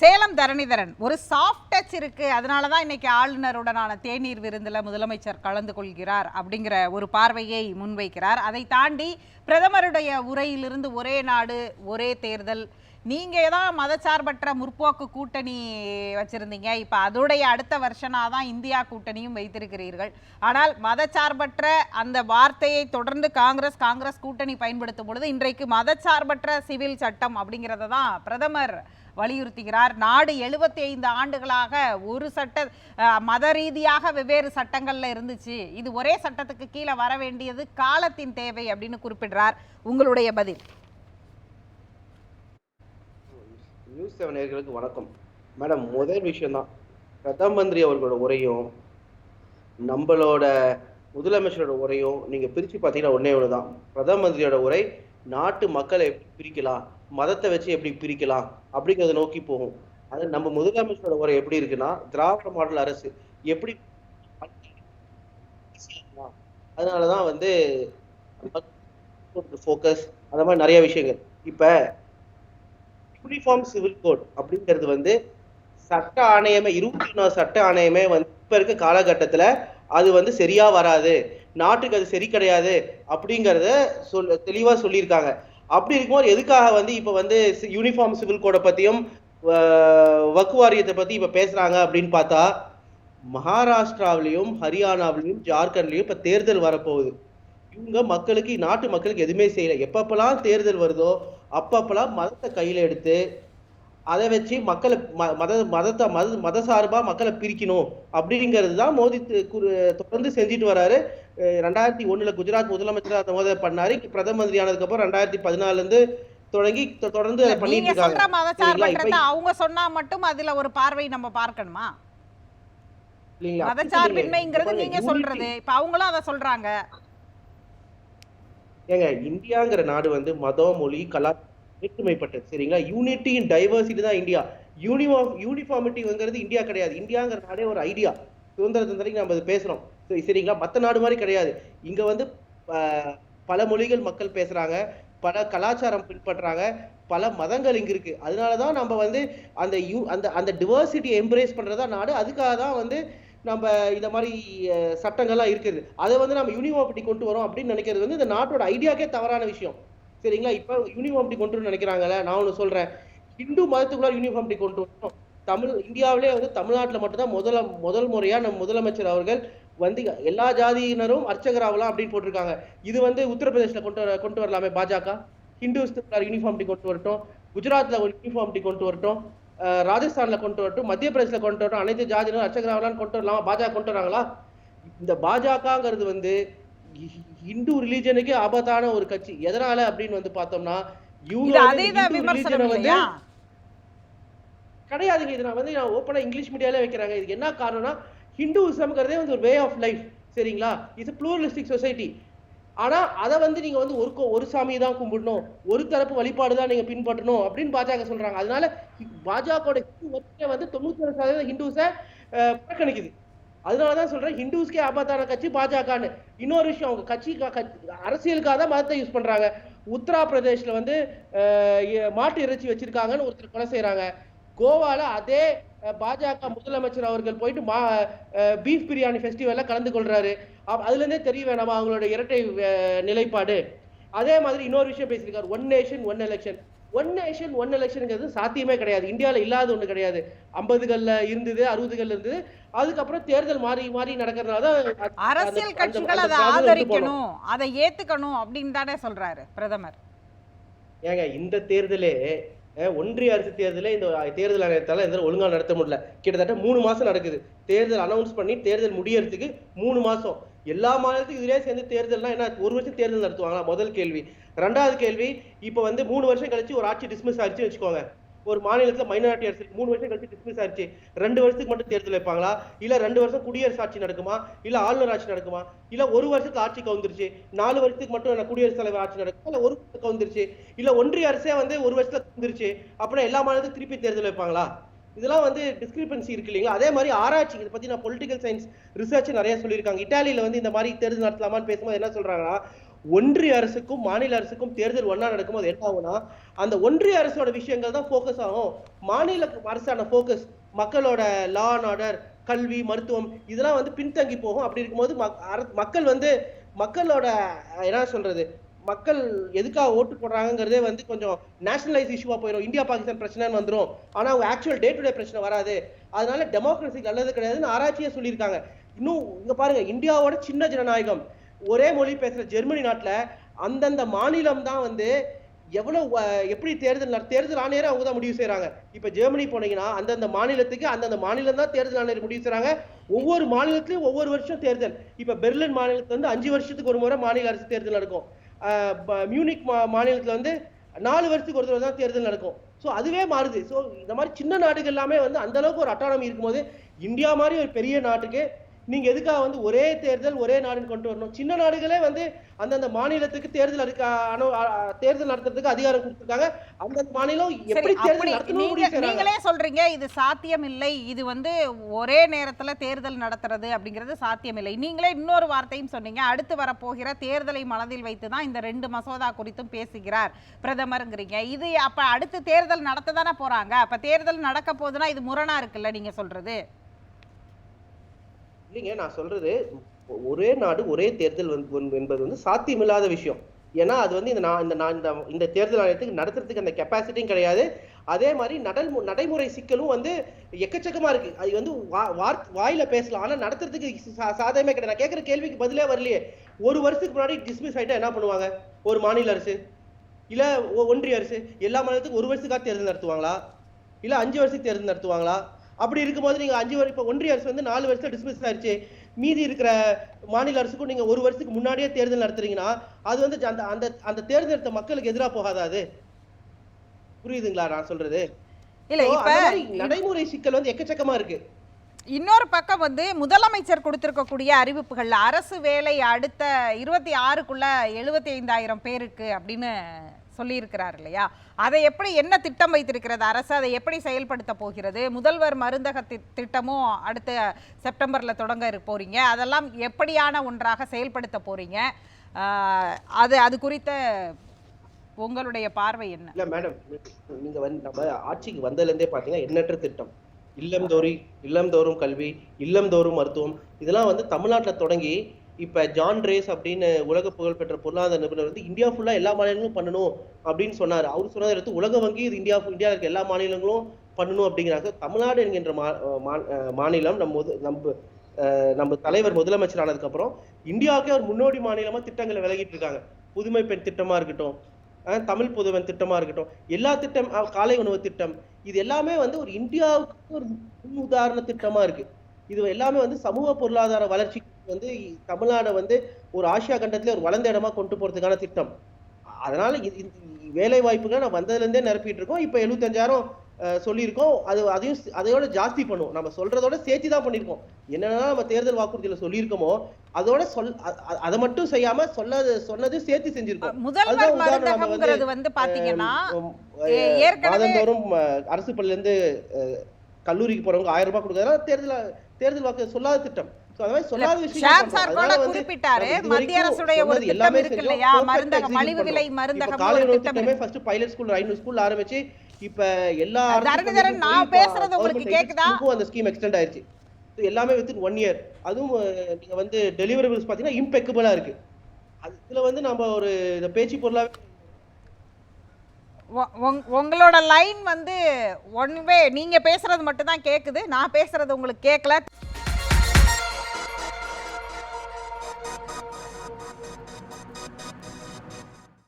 சேலம் தரணிதரன். ஒரு soft touch இருக்கு. அதனால தான் இன்னைக்கு ஆளுநருடனான தேநீர் விருந்தில் முதலமைச்சர் கலந்து கொள்கிறார் அப்படிங்கிற ஒரு பார்வையை முன்வைக்கிறார். அதை தாண்டி பிரதமருடைய உரையிலிருந்து ஒரே நாடு ஒரே தேர்தல். நீங்கள் தான் மதச்சார்பற்ற முற்போக்கு கூட்டணி வச்சுருந்தீங்க. இப்போ அதோடைய அடுத்த வருஷனா தான் இந்தியா கூட்டணியும் வைத்திருக்கிறீர்கள். ஆனால் மதச்சார்பற்ற அந்த வார்த்தையை தொடர்ந்து காங்கிரஸ் காங்கிரஸ் கூட்டணி பயன்படுத்தும் பொழுது இன்றைக்கு மதச்சார்பற்ற சிவில் சட்டம் அப்படிங்கிறத தான் பிரதமர் வலியுறுத்துகிறார். நாடு எழுபத்தி ஐந்து ஆண்டுகளாக ஒரு சட்ட மத ரீதியாக வெவ்வேறு சட்டங்களில் இருந்துச்சு. இது ஒரே சட்டத்துக்கு கீழே வர வேண்டியது காலத்தின் தேவை அப்படின்னு குறிப்பிடுறார். உங்களுடைய பதில். நியூஸ் செவன் வணக்கம். மேடம் முதல் விஷயம் தான் பிரதம மந்திரி அவர்களோட உரையும் நம்மளோட முதலமைச்சரோட உரையும் நீங்கள் பிரித்து பார்த்தீங்கன்னா ஒன்றே ஒன்று தான் பிரதம மந்திரியோட உரை நாட்டு மக்களை பிரிக்கலாம்? மதத்தை வச்சு எப்படி பிரிக்கலாம் அப்படிங்கிறத நோக்கி போகும். அது நம்ம முதலமைச்சரோட உரை எப்படி இருக்குன்னா திராவிட மாடல் அரசு எப்படி அதனாலதான் வந்து ஃபோக்கஸ் அந்த மாதிரி நிறைய விஷயங்கள். இப்ப யூனிஃபார்ம் சிவில் கோட் அப்படிங்கிறது வந்து சட்ட ஆணையமே இருபத்தி ஒன்றாவது சட்ட ஆணையமே வந்து இப்ப இருக்க காலகட்டத்துல அது வந்து சரியா வராது. நாட்டுக்கு அது சரி கிடையாது அப்படிங்கிறத சொல் தெளிவா சொல்லியிருக்காங்க. அப்படி இருக்கும்போது எதுக்காக வந்து இப்போ வந்து யூனிஃபார்ம் சிவில் கோடை பற்றியும் ஆஹ், வக்கு வாரியத்தை பத்தி பேசுறாங்க அப்படின்னு பார்த்தா மகாராஷ்டிராவிலையும் ஹரியானாவிலையும் ஜார்க்கண்ட்லையும் இப்போ தேர்தல் வரப்போகுது. இவங்க மக்களுக்கு நாட்டு மக்களுக்கு எதுவுமே செய்யலை. எப்பப்பெல்லாம் தேர்தல் வருதோ அப்பப்பெல்லாம் மதத்தை கையில் எடுத்து அதை வச்சு மக்களை ம- மத மதத்தை மத மத சார்பாக மக்களை பிரிக்கணும் அப்படிங்கிறது தான் மோதி குரு- தொடர்ந்து செஞ்சுட்டு வராரு ரெண்டாயிரத்தி ஒண்ணுல குஜராத் முதலமைச்சரா அந்த மோத பண்ணாரு. பிரதம மந்திரி ஆனதுக்கு அப்புறம் ரெண்டாயிரத்தி பதினாலுல இருந்து தொடங்கி தொடர்ந்து பண்ணிட்டு இருக்காங்க? அவங்க சொன்னா மட்டும் அதுல ஒரு பார்வை நம்ம பார்க்கணுமா? மதச்சார்பின்மைங்கிறது. நீங்க சொல்றது. இப்ப அவங்களும் அதை சொல்றாங்க. ஏங்க இந்தியாங்கிற நாடு வந்து மதம் மொழி கலா வேற்றுமைப்பட்டது. சரிங்களா? யூனிட்டி இன் டைவர்சிட்டி தான் இந்தியா. யூனிஃபார்ம் யூனிஃபார்மிட்டிங்கிறது இந்தியா கிடையாது. இந்தியாங்கிற நாடே ஒரு ஐடியா. சுதந்திரத்தின் வரைக்கும் நம்ம பேசுறோம். சரிங்களா? மற்ற நாடு மாதிரி கிடையாது. இங்க வந்து பல மொழிகள் மக்கள் பேசுறாங்க. பல கலாச்சாரம் பின்பற்றாங்க. பல மதங்கள் இங்க இருக்கு. அதனாலதான் நம்ம வந்து அந்த யூ அந்த அந்த டிவர்சிட்டி எம்ப்ரேஸ் பண்றதா நாடு. அதுக்காக தான் வந்து நம்ம இந்த மாதிரி சட்டங்கள்லாம் இருக்குது. அதை வந்து நம்ம யூனிவர்சிட்டி கொண்டு வரோம் அப்படின்னு நினைக்கிறது வந்து இந்த நாட்டோட ஐடியாக்கே தவறான விஷயம். சரிங்களா? இப்போ யூனிஃபார்மிட்டி கொண்டு வரணும்னு நினைக்கிறாங்கல்ல? நான் ஒன்று சொல்றேன். ஹிந்து மதத்துக்குள்ள யூனிஃபார்மிட்டி கொண்டு வரணும். தமிழ் இந்தியாவிலே வந்து தமிழ்நாட்டில் மட்டும்தான் முதல முதல் முறையா நம்ம முதலமைச்சர் அவர்கள் வந்து எல்லா ஜாதியினரும் அர்ச்சகராகலாம் அப்படின்னு போட்டிருக்காங்க. இது வந்து உத்தரப்பிரதேசில் கொண்டு வர கொண்டு வரலாமே பாஜக? ஹிந்துஸ் யூனிஃபார்மிட்டி கொண்டு வரட்டும் குஜராத்ல ஒரு யூனிஃபார்மிட்டி கொண்டு வரட்டும் ராஜஸ்தான்ல கொண்டு வரட்டும் மத்திய பிரதேசல கொண்டு வரட்டும் அனைத்து ஜாதியினரும் அர்ச்சகராகலாம் கொண்டு வரலாம்? பாஜக கொண்டு வராங்களா? இந்த பாஜகங்கிறது வந்து ஹிந்து ரிலீஜனுக்கே ஆபத்தான ஒரு கட்சி. எதனால அப்படின்னு வந்து பார்த்தோம்னா இவங்க கிடையாதுங்க இது நான் வந்து நான் ஓப்பனா இங்கிலீஷ் மீடியால வைக்கிறாங்க. இதுக்கு என்ன காரணம்னா ஹிந்துசம்ங்கிறதே வந்து ஒரு வே ஆஃப் லைஃப் சரிங்களா? இது ப்ளூரலிஸ்டிக் சொசைட்டி ஆனால் அதை வந்து நீங்கள் வந்து ஒரு ஒரு சாமியை தான் கும்பிடணும் ஒரு தரப்பு வழிபாடு தான் நீங்கள் பின்பற்றணும் அப்படின்னு பாஜக சொல்கிறாங்க அதனால பாஜகவோட ஹிந்து ஓட்டே வந்து தொண்ணூத்தி சதவீதம் ஹிந்துஸை புறக்கணிக்குது. அதனால தான் சொல்கிறேன் ஹிந்துஸ்க்கே ஆபத்தான கட்சி பாஜகன்னு. இன்னொரு விஷயம் அவங்க கட்சி கட்சி- அரசியலுக்காக தான் மதத்தை யூஸ் பண்ணுறாங்க உத்தரப்பிரதேஷ்ல வந்து மாட்டு இறைச்சி வச்சிருக்காங்கன்னு ஒருத்தர் கொலை செய்கிறாங்க கோவாவில் அதே பாஜக முதலமைச்சர் அவர்கள் போயிட்டு மா பீஃப் பிரியாணி ஃபெஸ்டிவல்ல கலந்து கொள்றாரு. அப்ப அதுல இருந்தே தெரிய வேணாமா அவங்களோட இரட்டை நிலைப்பாடு? அதே மாதிரி இன்னொரு விஷயம் பேசியிருக்காரு. One nation one election one nation one எலெக்ஷனுங்கிறது சாத்தியமே கிடையாது. இந்தியால இல்லாத ஒண்ணு கிடையாது. ஐம்பதுகள்ல இருந்தது அறுபதுகள்ல இருந்தது. அதுக்கப்புறம் தேர்தல் மாறி மாறி நடக்கிறதுனால அரசியல் கட்சிகள் அதை. ஆதரிக்கணும் அதை ஏத்துக்கணும் அப்படின்னு தானே சொல்றாரு பிரதமர். ஏங்க இந்த தேர்தலே ஒன்றிய அரசு தேர்தலில் இந்த தேர்தல் ஆணையத்தால் இந்த ஒழுங்காக நடத்த முடியல. கிட்டத்தட்ட மூணு மாதம் நடக்குது. தேர்தல் அனௌன்ஸ் பண்ணி தேர்தல் முடியறதுக்கு மூணு மாதம் எல்லா மாநிலத்துக்கும் இதிலே சேர்ந்து தேர்தல்னா என்ன? ஒரு வருஷம் தேர்தல் நடத்துவாங்களா? முதல் கேள்வி. ரெண்டாவது கேள்வி இப்போ வந்து மூணு வருஷம் கழிச்சு ஒரு ஆட்சி டிஸ்மிஸ் ஆயிடுச்சுன்னு வச்சுக்கோங்க. ஒரு மாநிலத்துல மைனாரிட்டி அரசு மூணு வருஷம் கழிச்சு டிஸ்மிஸ் ஆயிடுச்சு ரெண்டு வருஷத்துக்கு மட்டும் தேர்தல் வைப்பாங்களா? இல்ல ரெண்டு வருஷம் குடியரசு ஆட்சி நடக்குமா? இல்ல ஆளுநர் ஆட்சி நடக்குமா? இல்ல ஒரு வருஷத்துக்கு ஆட்சி கவுந்துருச்சு நாலு வருஷத்துக்கு மட்டும் என்ன குடியரசுத் தலைவர் ஆட்சி நடக்குமா. இல்ல ஒரு வருஷத்துக்கு கவுந்துருச்சு இல்ல ஒன்றிய அரசே வந்து ஒரு வருஷத்துல கவுந்துருச்சு அப்படின்னா எல்லா மாநிலத்துக்கும் திருப்பி தேர்தல் வைப்பாங்களா? இதெல்லாம் வந்து டிஸ்கிரிபன்சி இருக்கு இல்லைங்களா? அதே மாதிரி ஆராய்ச்சி இதை பத்தி நான் பொலிட்டிக்கல் சயின்ஸ் ரிசர்ச் நிறைய சொல்லியிருக்காங்க. இட்டாலியில வந்து இந்த மாதிரி தேர்தல் நடத்தலாமான்னு பேசும்போது என்ன சொல்றாங்கன்னா ஒன்றிய அரசுக்கும் மாநில அரசுக்கும் தேர்தல் ஒன்னா நடக்கும்போது என்ன ஆகும்னா அந்த ஒன்றிய அரசோட விஷயங்கள் தான் ஃபோக்கஸ் ஆகும். மாநில அரசான ஃபோக்கஸ் மக்களோட லா அண்ட் ஆர்டர் கல்வி மருத்துவம் இதெல்லாம் வந்து பின்தங்கி போகும். அப்படி இருக்கும்போது மக்- அர- மக்கள் வந்து மக்களோட என்ன சொல்றது மக்கள் எதுக்காக ஓட்டு போடுறாங்கங்கிறதே வந்து கொஞ்சம் நேஷனலைஸ் இஷ்யூவா போயிடும் இந்தியா பாகிஸ்தான் பிரச்சனைன்னு வந்துடும் ஆனா அவங்க ஆக்சுவல் டே டு டே பிரச்சனை வராது. அதனால டெமோக்ரஸி நல்லது கிடையாதுன்னு ஆராய்ச்சியே சொல்லியிருக்காங்க. இன்னும் இங்க பாருங்க இந்தியாவோட சின்ன ஜனநாயகம். ஒரே மொழி பேசுகிற ஜெர்மனி நாட்டில் அந்தந்த மாநிலம் தான் வந்து எவ்வளோ எப்படி தேர்தல் தேர்தல் ஆணையரை அவங்க தான் முடிவு செய்கிறாங்க இப்போ ஜெர்மனி போனீங்கன்னா அந்தந்த மாநிலத்துக்கு அந்தந்த மாநிலம் தான் தேர்தல் ஆணையர் முடிவு செய்கிறாங்க ஒவ்வொரு மாநிலத்திலயும் ஒவ்வொரு வருஷம் தேர்தல். இப்போ பெர்லின் மாநிலத்தில் வந்து அஞ்சு வருஷத்துக்கு ஒரு முறை மாநில அரசு தேர்தல் நடக்கும். ப- மியூனிக் மா- மாநிலத்தில் வந்து நாலு வருஷத்துக்கு ஒரு தடவை தான் தேர்தல் நடக்கும். ஸோ அதுவே மாறுது. ஸோ இந்த மாதிரி சின்ன நாடுகள் எல்லாமே வந்து அந்தளவுக்கு ஒரு அட்டானமி இருக்கும்போது இந்தியா மாதிரி ஒரு பெரிய நாட்டுக்கு நீங்க எதுக்காக வந்து ஒரே தேர்தல் ஒரே நாடுன்னு கொண்டு வரணும்? சின்ன நாடுகளே வந்து அந்தந்த மாநிலத்துக்கு தேர்தல் அடுக்க அனு- அ- அ- தேர்தல் நடத்துறதுக்கு அதிகாரம் கொடுத்திருக்காங்க. அந்தந்த மாநிலம் எப்படி தேர்தல் நீங்களே சொல்றீங்க இது சாத்தியம் இல்லை இது வந்து ஒரே நேரத்துல தேர்தல் நடத்துறது அப்படிங்கிறது சாத்தியம் இல்லை. நீங்களே இன்னொரு வார்த்தையும் சொன்னீங்க அடுத்து வரப்போகிற தேர்தலை மனதில் வைத்து தான் இந்த ரெண்டு மசோதா குறித்தும் பேசுகிறார் பிரதமருங்கிறீங்க. இது அப்ப அடுத்து தேர்தல் நடத்த தானே போறாங்க? அப்ப தேர்தல் நடக்க போகுதுன்னா இது முரணா இருக்குல்ல நீங்க சொல்றது? இல்லைங்க நான் சொல்றது ஒரே நாடு ஒரே தேர்தல் என்பது வந்து சாத்தியமில்லாத விஷயம். ஏன்னா அது வந்து இந்த நான் இந்த நான் இந்த இந்த தேர்தல் ஆணையத்துக்கு நடத்துறதுக்கு அந்த கெப்பாசிட்டியும் கிடையாது. அதே மாதிரி நடல் நடைமுறை சிக்கலும் வந்து எக்கச்சக்கமா இருக்கு. அது வந்து வா- வாயில பேசலாம். ஆனா நடத்துறதுக்கு சா- சாதகமே கிடையாது. நான் கேட்கிற கேள்விக்கு பதிலே வரலையே. ஒரு வருஷத்துக்கு முன்னாடி டிஸ்மிஸ் ஆயிட்டா என்ன பண்ணுவாங்க? ஒரு மாநில அரசு இல்ல ஒன்றிய அரசு. எல்லா மாநிலத்துக்கும் ஒரு வருஷத்துக்காக தேர்தல் நடத்துவாங்களா? இல்ல அஞ்சு வருஷத்துக்கு தேர்தல் நடத்துவாங்களா? அப்படி இருக்கும்போது நீங்க அஞ்சு வருஷம் இப்ப ஒன்றிய அரசு வந்து நாலு வருஷம் டிஸ்மிஸ் ஆயிருச்சு. மீதி இருக்கிற மாநில அரசுக்கும் நீங்க ஒரு வருஷத்துக்கு முன்னாடியே தேர்தல் நடத்துறீங்கன்னா அது வந்து அந்த அந்த அந்த தேர்தல் நடத்த மக்களுக்கு எதிரா போகாதா அது? புரியுதுங்களா நான் சொல்றது? இல்ல இப்ப நடைமுறை சிக்கல் வந்து எக்கச்சக்கமா இருக்கு. இன்னொரு பக்கம் வந்து முதலமைச்சர் கொடுத்திருக்கக்கூடிய அறிவிப்புகள் அரசு வேலை அடுத்த இருபத்தி ஆறுக்குள்ள எழுபத்தி ஐந்தாயிரம் பேருக்கு அப்படின்னு சொல்லியிருக்கிறார் இல்லையா? அதை எப்படி என்ன திட்டம் வைத்திருக்கிறது அரசு? அதை எப்படி செயல்படுத்த போகிறது? முதல்வர் மருந்தக திட்டமும் அடுத்த செப்டம்பரில் தொடங்க இருக்க போறீங்க. அதெல்லாம் எப்படியான ஒன்றாக செயல்படுத்த போறீங்க? அது அது குறித்த உங்களுடைய பார்வை என்ன? இல்லை மேடம் நீங்கள் வந்து நம்ம ஆட்சிக்கு வந்ததுலேருந்தே பார்த்தீங்கன்னா எண்ணற்ற திட்டம். இல்லம்தோறி இல்லம்தோறும் கல்வி இல்லம்தோறும் மருத்துவம் இதெல்லாம் வந்து தமிழ்நாட்டில் தொடங்கி இப்போ ஜான் ரேஸ் அப்படின்னு உலக புகழ்பெற்ற பொருளாதார நிபுணர் வந்து இந்தியா ஃபுல்லாக எல்லா மாநிலங்களும் பண்ணணும் அப்படின்னு சொன்னார். அவர் சொன்னதை எடுத்து உலக வங்கி இது இந்தியா இந்தியா இருக்க எல்லா மாநிலங்களும் பண்ணணும் அப்படிங்கிறாங்க. தமிழ்நாடு என்கின்ற மா- மாநிலம் நம்ம நம்ம நம்ம தலைவர் முதலமைச்சர் ஆனதுக்கப்புறம் இந்தியாவுக்கே ஒரு முன்னோடி மாநிலமாக திட்டங்களை விலகிட்டு இருக்காங்க. புதுமை பெண் திட்டமாக இருக்கட்டும் தமிழ் புதுவன் திட்டமாக இருக்கட்டும் எல்லா திட்டம் காலை உணவு திட்டம் இது எல்லாமே வந்து ஒரு இந்தியாவுக்கு ஒரு முன் உதாரண திட்டமா இருக்கு. இது எல்லாமே வந்து சமூக பொருளாதார வளர்ச்சி வந்து தமிழ்நாடை வந்து ஒரு ஆசியா கண்டத்துல ஒரு வளர்ந்த இடமா கொண்டு போறதுக்கான திட்டம். அதனால இது- வேலை வாய்ப்புகளை நான் வந்ததுல இருந்தே நிரப்பிட்டு இருக்கோம். இப்ப எழுபத்தஞ்சாயிரம் சொல்லியிருக்கோம். அது அதையும் அதையோட ஜாஸ்தி பண்ணுவோம். நம்ம சொல்றதோட சேர்த்து தான் பண்ணியிருக்கோம். என்னென்ன நம்ம தேர்தல் வாக்குறுதியில சொல்லியிருக்கோமோ அதோட சொல் அதை மட்டும் செய்யாம சொன்னது சொன்னது சேர்த்து செஞ்சிருக்கோம். முதல்வர் மருந்தகம்ங்கிறது வந்து பாத்தீங்கன்னா மாதந்தோறும் அரசு பள்ளியில இருந்து அஹ், கல்லூரிக்கு போறவங்க ஆயிரம் ரூபாய் கொடுக்கறதா தேர்தல் தேர்தல் வாக்கு சொல்லாத திட்டம். சொல்லாத மத்திய அரசுடைய ஒரு திட்டம் இருக்கு. இல்லையா? மருந்தகம் மலிவு விலை மருந்தகம் காலை ஒரு உணவு திட்டம் திட்டமே இருக்கு. ஃபர்ஸ்ட் பைலட் ஸ்கூல் ஐநூறு ஸ்கூல்ல ஆரம்பிச்சு இப்ப எல்லா தரணிதரன், நான் பேசுறது உங்களுக்கு கேக்குதா? அந்த ஸ்கீம் எக்ஸ்டெண்ட் ஆயிருச்சு. எல்லாமே வித்தின் ஒன் இயர் அதுவும் நீங்க வந்து டெலிவரபிள்ஸ் பாத்தீங்கன்னா இம்பெக்கபிளா இருக்கு. அது இதுல வந்து நம்ம ஒரு இந்த பேச்சு பொருளாவே உங்களோட லைன் வந்து ஒன் வே நீங்க பேசுறது மட்டும் தான் கேக்குது. நான் பேசுறது உங்களுக்கு கேட்கல